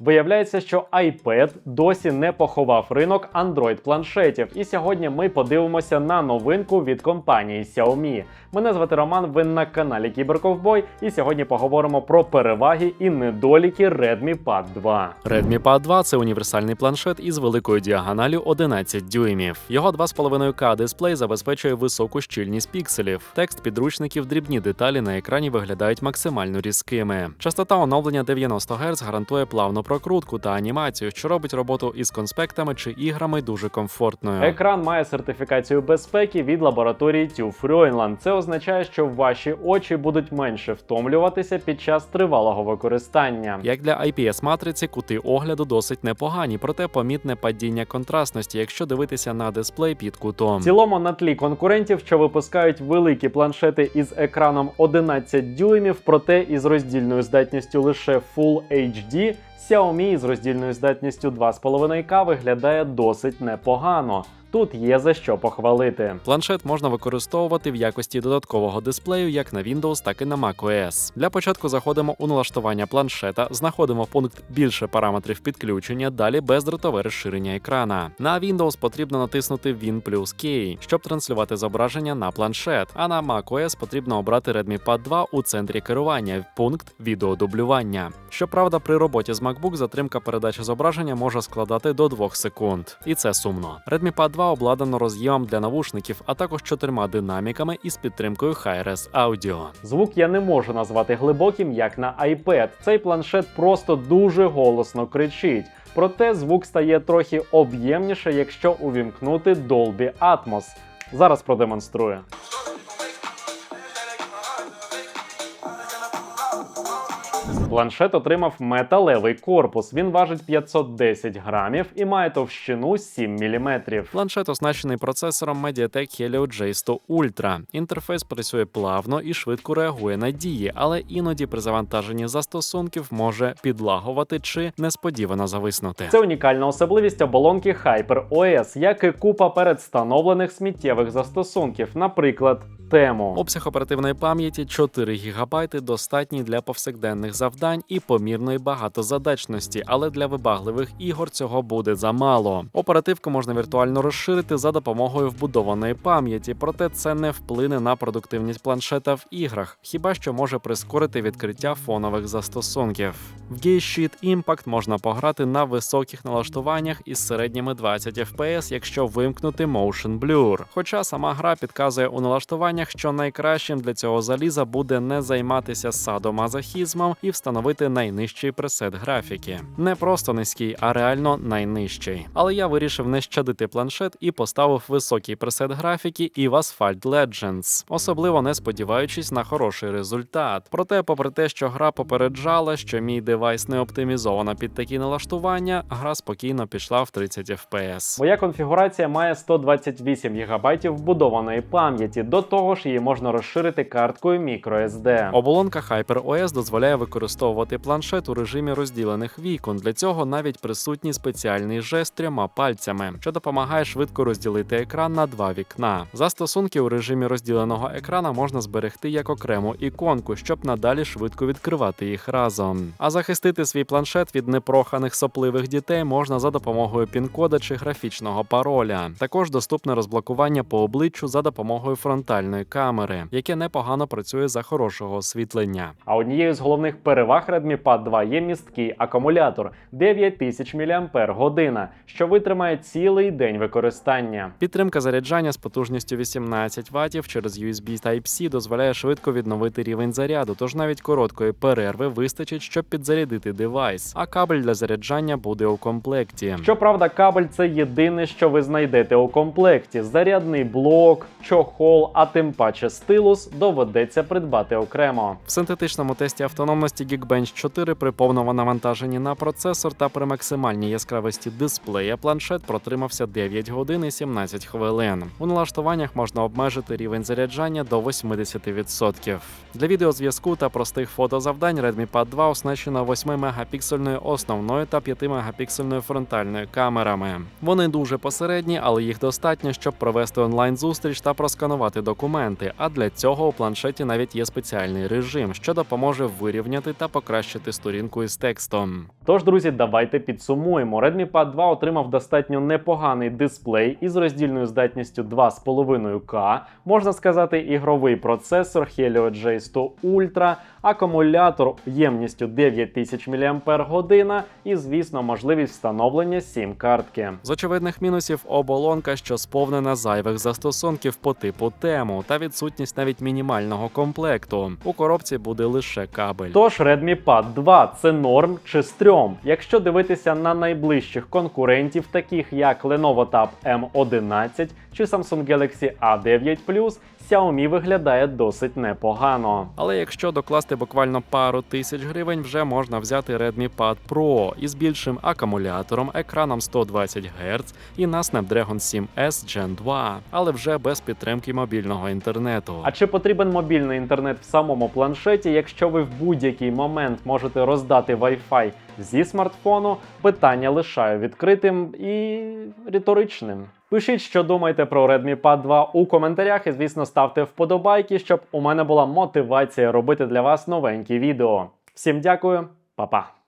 Виявляється, що iPad досі не поховав ринок Android планшетів. І сьогодні ми подивимося на новинку від компанії Xiaomi. Мене звати Роман, ви на каналі Кіберковбой, і сьогодні поговоримо про переваги і недоліки Redmi Pad 2. Redmi Pad 2 це універсальний планшет із великою діагоналю 11 дюймів. Його 2,5К дисплей забезпечує високу щільність пікселів. Текст підручників, дрібні деталі на екрані виглядають максимально різкими. Частота оновлення 90 Гц гарантує плавну прокрутку та анімацію, що робить роботу із конспектами чи іграми дуже комфортною. Екран має сертифікацію безпеки від лабораторії TÜV Rheinland. Це означає, що ваші очі будуть менше втомлюватися під час тривалого використання. Як для IPS матриці, кути огляду досить непогані, проте помітне падіння контрастності, якщо дивитися на дисплей під кутом. В цілому на тлі конкурентів, що випускають великі планшети із екраном 11 дюймів, проте із роздільною здатністю лише Full HD, Xiaomi з роздільною здатністю 2,5К виглядає досить непогано. Тут є за що похвалити. Планшет можна використовувати в якості додаткового дисплею як на Windows, так і на macOS. Для початку заходимо у налаштування планшета, знаходимо пункт більше параметрів підключення, далі бездротове розширення екрана. На Windows потрібно натиснути Win плюс K, щоб транслювати зображення на планшет. А на macOS потрібно обрати Redmi Pad 2 у центрі керування, пункт відеодублювання. Щоправда, при роботі з MacBook затримка передачі зображення може складати до 2 секунд, і це сумно. Redmi Pad 2 обладнано роз'ємом для навушників, а також чотирма динаміками із підтримкою Hi-Res Audio. Звук я не можу назвати глибоким, як на iPad. Цей планшет просто дуже голосно кричить. Проте звук стає трохи об'ємніше, якщо увімкнути Dolby Atmos. Зараз продемонструю. Планшет отримав металевий корпус. Він важить 510 грамів і має товщину 7 мм. Планшет оснащений процесором MediaTek Helio J100 Ultra. Інтерфейс працює плавно і швидко реагує на дії, але іноді при завантаженні застосунків може підлагувати чи несподівано зависнути. Це унікальна особливість оболонки HyperOS, як і купа передстановлених сміттєвих застосунків, наприклад, тему. Обсяг оперативної пам'яті 4 ГБ достатній для повсякденних завдань і помірної багатозадачності, але для вибагливих ігор цього буде замало. Оперативку можна віртуально розширити за допомогою вбудованої пам'яті, проте це не вплине на продуктивність планшета в іграх, хіба що може прискорити відкриття фонових застосунків. В Geesheet Impact можна пограти на високих налаштуваннях із середніми 20 FPS, якщо вимкнути Motion Blur. Хоча сама гра підказує у налаштуваннях, що найкращим для цього заліза буде не займатися садомазохізмом і встановити найнижчий пресет графіки. Не просто низький, а реально найнижчий. Але я вирішив не щадити планшет і поставив високий пресет графіки і в Asphalt Legends, особливо не сподіваючись на хороший результат. Проте, попри те, що гра попереджала, що мій девайс не оптимізована під такі налаштування, гра спокійно пішла в 30 FPS. Моя конфігурація має 128 ГБ вбудованої пам'яті. До того ж, її можна розширити карткою microSD. Оболонка HyperOS дозволяє використовувати планшет у режимі розділених вікон. Для цього навіть присутній спеціальний жест трьома пальцями, що допомагає швидко розділити екран на два вікна. Застосунки у режимі розділеного екрана можна зберегти як окрему іконку, щоб надалі швидко відкривати їх разом. А захистити свій планшет від непроханих сопливих дітей можна за допомогою пін-кода чи графічного пароля. Також доступне розблокування по обличчю за допомогою фронтальної камери, яке непогано працює за хорошого освітлення. А однією з головних переваг Redmi Pad 2 є місткий акумулятор 9000 мАч, що витримає цілий день використання. Підтримка заряджання з потужністю 18 Вт через USB Type-C дозволяє швидко відновити рівень заряду, тож навіть короткої перерви вистачить, щоб підзарядити девайс. А кабель для заряджання буде у комплекті. Щоправда, кабель це єдине, що ви знайдете у комплекті. Зарядний блок, чохол, а тим паче стилус доведеться придбати окремо. В синтетичному тесті автономності Geekbench 4 при повному навантаженні на процесор та при максимальній яскравості дисплея планшет протримався 9 годин і 17 хвилин. У налаштуваннях можна обмежити рівень заряджання до 80%. Для відеозв'язку та простих фотозавдань Redmi Pad 2 оснащена 8-мегапіксельною основною та 5-мегапіксельною фронтальною камерами. Вони дуже посередні, але їх достатньо, щоб провести онлайн-зустріч та просканувати документи документи. А для цього у планшеті навіть є спеціальний режим, що допоможе вирівняти та покращити сторінку із текстом. Тож, друзі, давайте підсумуємо. Redmi Pad 2 отримав достатньо непоганий дисплей із роздільною здатністю 2,5К, можна сказати, ігровий процесор Helio J100 Ultra, акумулятор ємністю 9000 мАч і, звісно, можливість встановлення сім-картки. З очевидних мінусів оболонка, що сповнена зайвих застосунків по типу тему, та відсутність навіть мінімального комплекту. У коробці буде лише кабель. Тож Redmi Pad 2 це норм чи стрьом. Якщо дивитися на найближчих конкурентів, таких як Lenovo Tab M11 чи Samsung Galaxy A9 Xiaomi виглядає досить непогано. Але якщо докласти буквально пару тисяч гривень, вже можна взяти Redmi Pad Pro із більшим акумулятором, екраном 120 Гц і на Snapdragon 7S Gen 2, але вже без підтримки мобільного інтернету. А чи потрібен мобільний інтернет в самому планшеті, якщо ви в будь-який момент можете роздати Wi-Fi зі смартфону? Питання лишаю відкритим і риторичним. Пишіть, що думаєте про Redmi Pad 2 у коментарях, і звісно, ставте вподобайки, щоб у мене була мотивація робити для вас новенькі відео. Всім дякую, па-па!